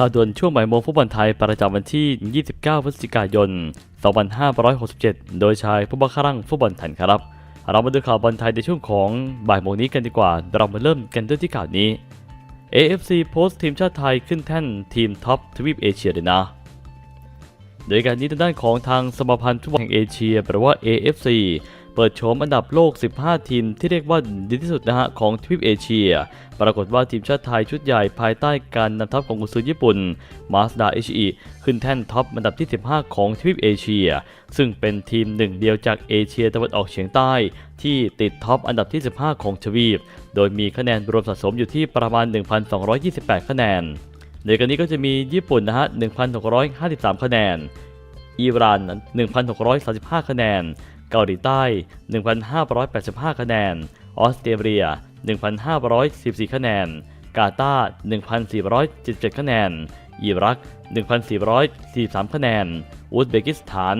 ข่าวด่วนช่วงบ่ายโมงฟุตบอลไทยประจำวันที่ 29 พฤศจิกายน 2567 โดยชายผู้บังคับรังฟุตบอลไทยครับ เรามาดูข่าวบอลไทยในช่วงของบ่ายโมงนี้กันดีกว่า เรามาเริ่มกันด้วยที่ข่าวนี้ AFC โพสต์ทีมชาติไทยขึ้นแท่นทีมท็อปทวีปเอเชียเลยนะ โดยการนี้ทางด้านของทางสมาพันธ์ฟุตบอลแห่งเอเชียหรือว่า AFC เปิดโฉมอันดับโลก 15 ทีมที่เรียกว่าดีที่สุดนะฮะของทวีปเอเชีย ปรากฏว่าทีมชาติไทยชุดใหญ่ภายใต้การนำทัพของกุนซือญี่ปุ่นมาสดาเอชิขึ้นแท่นท็อปอันดับที่ 15 ของทวีปเอเชีย ซึ่งเป็นทีมหนึ่งเดียวจากเอเชียตะวันออกเฉียงใต้ ที่ติดท็อปอันดับที่ 15 ของทวีป โดยมีคะแนนรวมสะสมอยู่ที่ประมาณ 1,228 คะแนนในกรณีก็จะมีญี่ปุ่นนะฮะ 1,653 คะแนน อิหร่าน 1,635 คะแนน เกาหลีใต้ 1,585 คะแนน ออสเตรเลีย 1,514 คะแนน กาตาร์1,477 คะแนน อิรัก 1,443 คะแนน อุซเบกิสถาน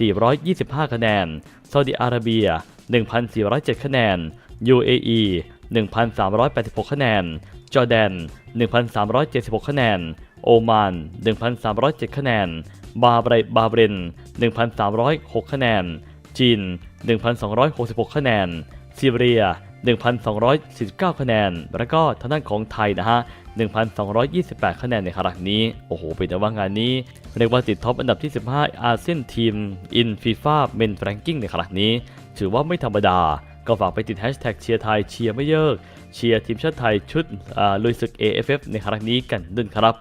1,425 คะแนน ซาอุดิอาระเบีย 1,407 คะแนน UAE 1,386 คะแนน จอร์แดน 1,376 คะแนน โอมาน 1,307 คะแนน บาเบรบาเบรน 1,306 คะแนน จีน 1,266 คะแนน ซีเรีย 1,249 คะแนน แล้วก็ทางด้านของไทยนะฮะ 1,228 คะแนนในครั้งนี้ โอ้โห เป็นแต่ว่างานนี้ เรียกว่าติดท็อปอันดับที่ 15 อาเซียนทีม อินฟีฟ่าเมนแฟรงกิ้งในครั้งนี้ ถือว่าไม่ธรรมดา ก็ฝากไปติดแฮชแท็กเชียร์ไทยเชียร์ไม่เยิก เชียร์ทีมชาติไทยชุดลุยศึก AFF ในครั้งนี้กันด้วยครับ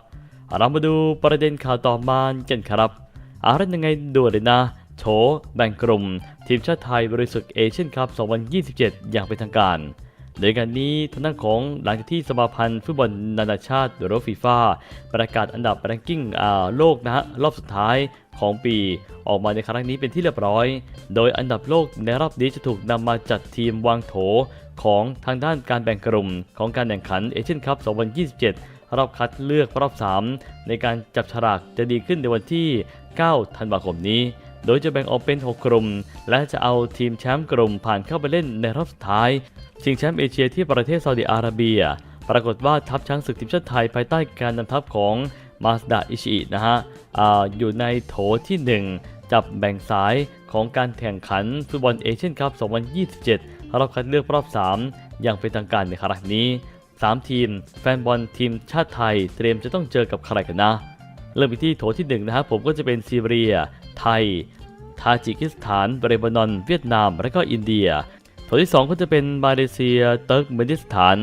เรามาดูประเด็นข่าวต่อมากันครับอะไรยังไงดูเลยนะ โถแบ่งกลุ่ม ทีมชาติไทยบริสุทธิ์เอเชียนคัพ 2027 อย่างเป็นทางการ โดยการนี้ทางด้านของหลังจากที่สมาพันธ์ฟุตบอลนานาชาติหรือฟีฟ่าประกาศอันดับแรงกิ้งโลกนะฮะรอบสุดท้ายของปีออกมาในครั้งนี้เป็นที่เรียบร้อย โดยอันดับโลกในรอบนี้จะถูกนำมาจัดทีมวางโถของทางด้านการแบ่งกลุ่มของการแข่งขันเอเชียนคัพ 2027 รอบคัดเลือกรอบ 3 ในการจับฉลากจะดีขึ้นในวันที่ 9 ธันวาคมนี้ โดยจะแบ่งออกเป็น 6 กลุ่ม และจะเอาทีมแชมป์กลุ่มผ่านเข้าไปเล่นในรอบสุดท้าย ชิงแชมป์เอเชียที่ประเทศซาอุดิอาระเบีย ปรากฏว่าทัพช้างศึกทีมชาติไทยภายใต้การนำทัพของมาสดาอิชิอินะฮะออยู่ในโถที่ 1 จับแบ่งสายของการแข่งขันฟุตบอลเอเชียนคัพ 2027 รอบคัดเลือกรอบ 3 อย่างเป็นทางการในครั้งนี้ 3 ทีม แฟนบอลทีมชาติไทยเตรียมจะต้องเจอกับใครกันนะ เริ่มไปที่โถที่1นะครับผมก็จะเป็นซีเรีย ไทย ทาจิกิสถานเลบานอน เวียดนาม และก็อินเดียโถที่ 2 ก็จะเป็นมาเลเซีย เติร์กเมนิสถาน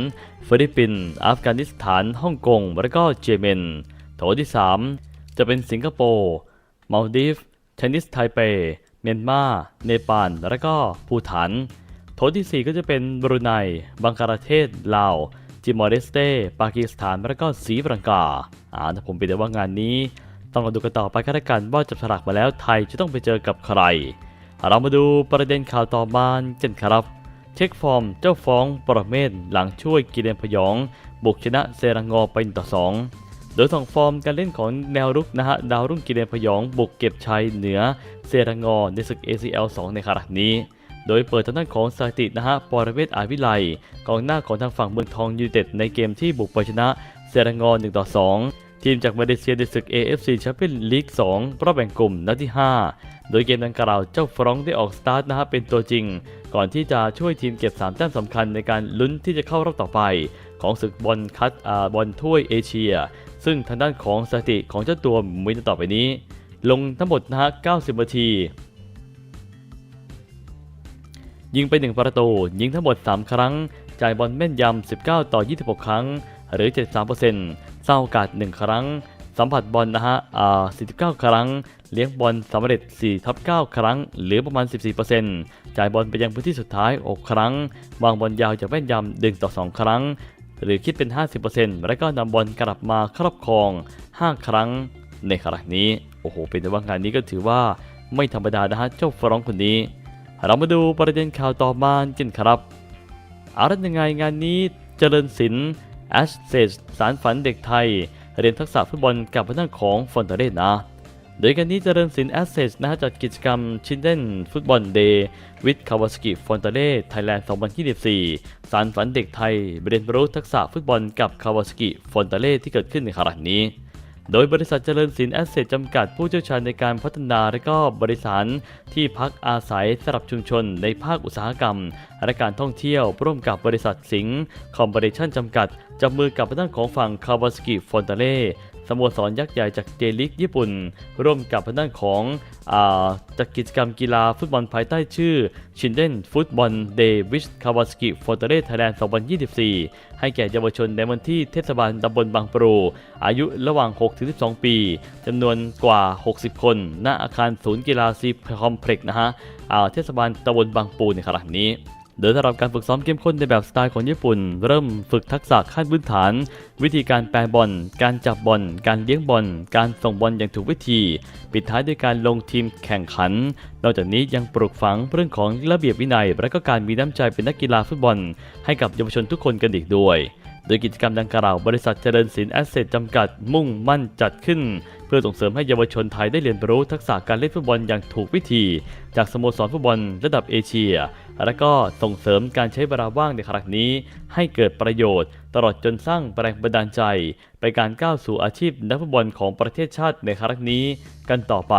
ฟิลิปปินส์อัฟกานิสถาน ฮ่องกง และก็เยเมน โถที่ 3 จะเป็นสิงคโปร์มาลดีฟชนีสไทเป เมียนมา เนปาล และก็ภูฐาน โถที่ 4 ก็จะเป็นบรูไน บังคลาเทศ ลาว จิมอร์เรสเต้ ปากีสถาน และก็ศรีลังกา อ่าถ้าผมไปดูว่างานนี้ ต้องมาดูกันต่อไปกันละกันว่าจับฉลากมาแล้วไทยจะต้องไปเจอกับใคร เรามาดูประเด็นข่าวต่อมากันครับ เช็คฟอร์มเจ้าฟ้องปรเมศหลังช่วยกิเลนพยอง บุกชนะเซรังงอไปต่อ 2โดยสองฟอร์มการเล่นของแนวรุกนะฮะดาวรุ่งกิเลนพยองบุกเก็บชัยเหนือเซรังงอในศึก ACL 2 ในครั้งนี้ โดยเปิดทางด้านของสถิตินะฮะปรเวศอาวิไลกองหน้าของทางฝั่งเมืองทองยูไนเต็ดในเกมที่บุกไปชนะเซรังงอ1ต่อ2 ทีมจากมาเลเซียในศึก AFC แชมเปี้ยนลีก2รอบแบ่งกลุ่มนัดที่ 5 โดยเกมดังกล่าวเจ้าฟรองก์ได้ออกสตาร์ทนะฮะเป็นตัวจริง ก่อนที่จะช่วยทีมเก็บ 3 แต้มสำคัญในการลุ้นที่จะเข้ารอบต่อไป ของศึกบอลคัดอาบอลถ้วยเอเชีย ซึ่งทางด้านของสถิติของเจ้าตัวมีต่อไปนี้ ลงทั้งหมดนะฮะ 90 นาทียิงไป 1 ประตู ยิงทั้งหมด 3 ครั้ง จ่ายบอลแม่นยำ 19 ต่อ 26 ครั้ง หรือ 73% สร้างโอกาส 1 ครั้ง สัมผัสบอลนะฮะอ่า49 ครั้ง เลี้ยงบอลสำเร็จ4ทับ9ครั้ง หรือประมาณ 14%จ่ายบอลไปยังพื้นที่สุดท้าย 6 ครั้ง วางบอลยาวจากแม่นยำ1ต่อ 2 ครั้ง หรือคิดเป็น 50%และก็นำบอลกลับมาครอบครอง 5 ครั้งในครั้งนี้ โอ้โห เป็นแต่ว่างานนี้ก็ถือว่าไม่ธรรมดานะฮะเจ้าฟรองคนนี้ เรามาดูประเด็นข่าวต่อมากันครับอะไรยังไงงานนี้เจริญศิลป์ แอชเซสสารฝันเด็กไทย เรียนทักษะฟุตบอลกับพนักของฟอนเตเรสนะโดยการนี้เจริญสินแอสเซสนะฮะจัดกิจกรรมชินเดนฟุตบอลเดย์วิดคาวาสกิฟอนเตเล่ไทยแลนด์ 2024 สารฝันเด็กไทยเรียนรู้ทักษะฟุตบอลกับคาวาสกิฟอนเตเล่ที่เกิดขึ้นในครั้งนี้ โดยบริษัทเจริญสินแอสเซทจำกัดผู้เชี่ยวชาญในการพัฒนาและก็บริสารที่พักอาศัยสำหรับชุมชนในภาคอุตสาหกรรม และการท่องเที่ยวร่วมกับบริษัทสิงห์คอมบริชั่นจำกัด จับมือกับด้านของฝั่งคาวาสกิฟอนเตเล่สโมสรยักษ์ใหญ่จากเจลิกญี่ปุ่น ร่วมกับด้านของอาจัดกิจกรรมกีฬาฟุตบอลภายใต้ชื่อชินเดนฟุตบอลเดวิชคาวาสกิฟอนเตเล่ไทยแลนด์ 2024 ให้แก่เยาวชนในวันที่เทศบาลตำบลบางปรู อายุระหว่าง 6-12 ปี จำนวนกว่า 60 คน ณอาคารศูนย์กีฬาซีคอมเพล็กซ์นะฮะเทศบาลตำบลบางปูในครั้งนี้ โดยสำหรับการฝึกซ้อมเข้มข้นในแบบสไตล์ของญี่ปุ่น เริ่มฝึกทักษะขั้นพื้นฐาน วิธีการแปลบอล การจับบอล การเลี้ยงบอล การส่งบอลอย่างถูกวิธี ปิดท้ายด้วยการลงทีมแข่งขัน นอกจากนี้ยังปลูกฝังเรื่องของระเบียบวินัย และก็การมีน้ำใจเป็นนักกีฬาฟุตบอล ให้กับเยาวชนทุกคนกันอีกด้วย โดยกิจกรรมดังกล่าวบริษัทเจริญสินแอสเซทจำกัดมุ่งมั่นจัดขึ้น เพื่อส่งเสริมให้เยาวชนไทยได้เรียนรู้ทักษะการเล่นฟุตบอลอย่างถูกวิธี จากสโมสรฟุตบอลระดับเอเชีย และก็ส่งเสริมการใช้เวลาว่างในครั้งนี้ ให้เกิดประโยชน์ ตลอดจนสร้างแรงบันดาลใจ ไปการก้าวสู่อาชีพนักฟุตบอลของประเทศชาติในครั้งนี้กันต่อไป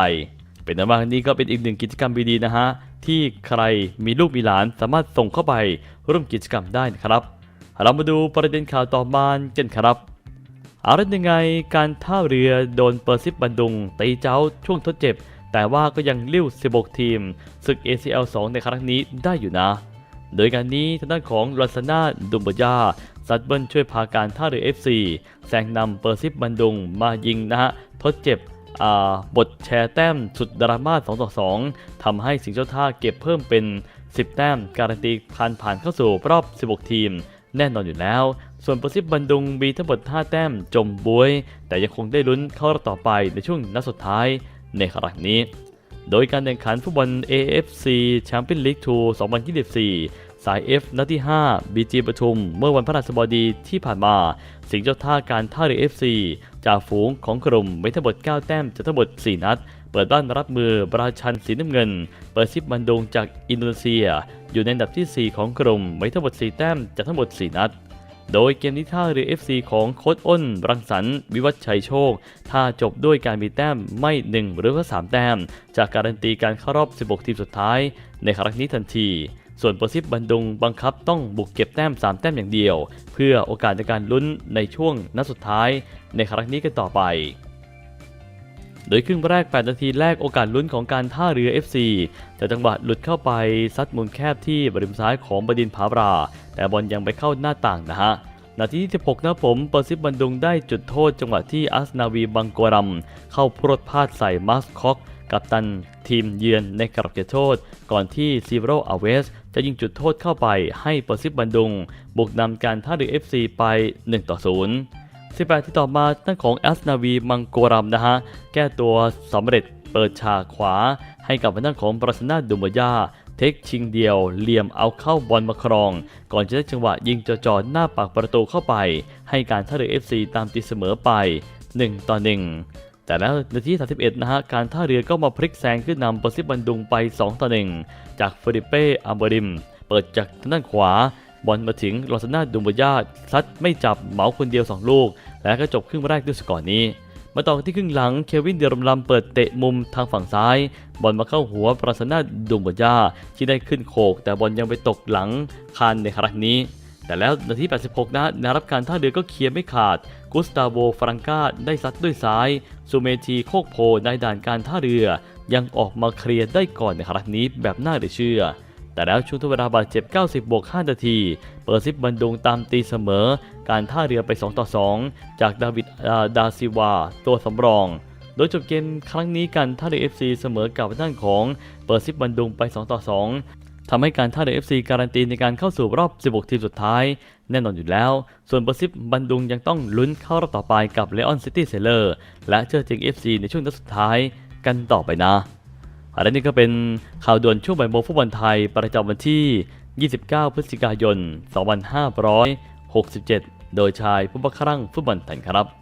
เป็นอันว่านี้ก็เป็นอีกหนึ่งกิจกรรมดีๆนะฮะที่ใครมีลูกมีหลานสามารถส่งเข้าไปร่วมกิจกรรมได้นะครับ เรามาดูประเด็นข่าวต่อมากันครับอะไรยังไงการท่าเรือโดนเปอร์ซิปบันดุงตีเจ้าช่วงทดเจ็บ แต่ว่าก็ยังลิ้ว 16 ทีมศึก ACL 2 ในครั้งนี้ได้อยู่นะ โดยการนี้ทางด้านของลาซาน่าดุมบยาซัดเบิลช่วยพาการท่าเรือ FC แซงนำเปอร์ซิปบันดุงมายิงนะฮะทดเจ็บอ่าบทแชร์แต้มสุดดราม่า2ต่อ2ทำให้สิงห์เจ้าท่าเก็บเพิ่มเป็น 10 แต้มการันตีผ่านผ่านเข้าสู่รอบ 16 ทีม แน่นอนอยู่แล้ว ส่วนประสิบบันดุงมีทั้งหมด5แต้มจมบวย แต่ยังคงได้ลุ้นเข้ารอบต่อไปในช่วงนัดสุดท้ายในครั้งนี้ โดยการแข่งขันฟุตบอล AFC Champions League 2 2024สาย F นัดที่ 5 BG ปทุม เมื่อวันพฤหัสบดีที่ผ่านมา สิงห์เจ้าท่าการท่าเรือ FC จากฝูงของกลุ่มมีทั้งหมด 9 แต้มจากทั้งหมด 4 นัด เปิดบ้านรับมือปราชันสีน้ำเงิน เปิดซิปบันดงจากอินโดนีเซีย อยู่ในอันดับทีสี่4 ของกลุ่มไมีทั้งหมด 4 แต้มจากทั้งหมด 4 นัด โดยเกมนี้ท่าเรือ FC ของโค้ชอ้น รังสรรค์วิวัฒชัยโชคถ้าจบด้วยการมีแต้มไม่ 1 หรือว่า 3 แต้ม จากการันตีการเข้ารอบ 16 ทีมสุดท้าย ในครั้งนี้ทันทีส่วนโปรซิปบันดุงบังคับต้องบุกเก็บแต้ม 3 แต้มอย่างเดียว เพื่อโอกาสในการลุ้นในช่วงนัดสุดท้าย ในครั้งนี้กันต่อไป โดยครึ่งแรก 8 นาทีแรกโอกาสลุ้นของการท่าเรือ FC แต่จังหวะหลุดเข้าไปซัดมุมแคบที่บริมซ้ายของบดินผาบรา แต่บอลยังไปเข้าหน้าต่างนะฮะนาทีที่ 16 นะผมเปอร์ซิบบันดุงได้จุดโทษจังหวะที่อัสนาวีบังกวรัม เข้าพรวดพลาดใส่มาสคอกกับตันทีมเยือนในกรอบเขตโทษ ก่อนที่ซีโรอาเวสจะยิงจุดโทษเข้าไปให้เปอร์ซิบบันดุง บุกนำการท่าเรือ FC ไป 1 ต่อ 0 18 ที่ต่อมาตั้งของแอสนาวีมังโกรัมนะฮะ แก้ตัวสำเร็จเปิดฉากขวา ให้กับทางด้านของปราสนาดุมยาเทคชิงเดียวเหลี่ยมเอาเข้าบอลมาครอง ก่อนจะได้จังหวะยิงจ่อหน้าปากประตูเข้าไป ให้การท่าเรือ FC ตามตีเสมอไป 1 ต่อ 1แต่แล้วนาที 31 นะฮะ การท่าเรือก็มาพลิกแซงขึ้นนำเปอร์ซิบันดุงไป 2 ต่อ 1 จากเฟริเป้อัมบริม เปิดจากทางด้านขวา บอลมาถึงลอสนาดุมบยาซัดไม่จับเหมาคนเดียว 2 ลูก และก็จบครึ่งแรกด้วยสกอร์นี้ มาต่อกันที่ครึ่งหลังเควินเดรมลำเปิดเตะมุมทางฝั่งซ้าย บอลมาเข้าหัวปราสนาดุมบยาที่ได้ขึ้นโขก แต่บอลยังไปตกหลังคานในครั้งนี้ แต่แล้วนาที 86 นะนารับการท่าเรือก็เคลียร์ไม่ขาด กุสตาโวฟรังกาได้ซัดด้วยซ้ายซูเมทีโคกโพในด่านการท่าเรือ ยังออกมาเคลียร์ได้ก่อนในครั้งนี้แบบน่าเหลือเชื่อแต่แล้วช่วงทดเวลาบาดเจ็บ 90 บวก 5 นาที เปิดซิปบันดุงตามตีเสมอ การท่าเรือไป 2 ต่อ 2 จากดาวิดดาซิวา ตัวสำรอง โดยจบเกมครั้งนี้กันท่าเรือ FC เสมอกับด้านของเปิดซิปบันดุงไป 2 ต่อ 2ทำให้การท่าเรือ FC การันตีในการเข้าสู่รอบ 16 ทีมสุดท้าย แน่นอนอยู่แล้ว ส่วนเปอร์ซิปบันดุงยังต้องลุ้นเข้ารอบต่อไปกับเลออนซิตี้เซเลอร์และเจอเจง FC ในช่วงนัดสุดท้ายกันต่อไปนะและนี่ก็เป็นข่าวด่วนช่วงบ่ายโมงฟุตบอลไทยประจำวันที่ 29 พฤศจิกายน 2567 โดยชายผู้บังคับฟุตบอลไทยครับ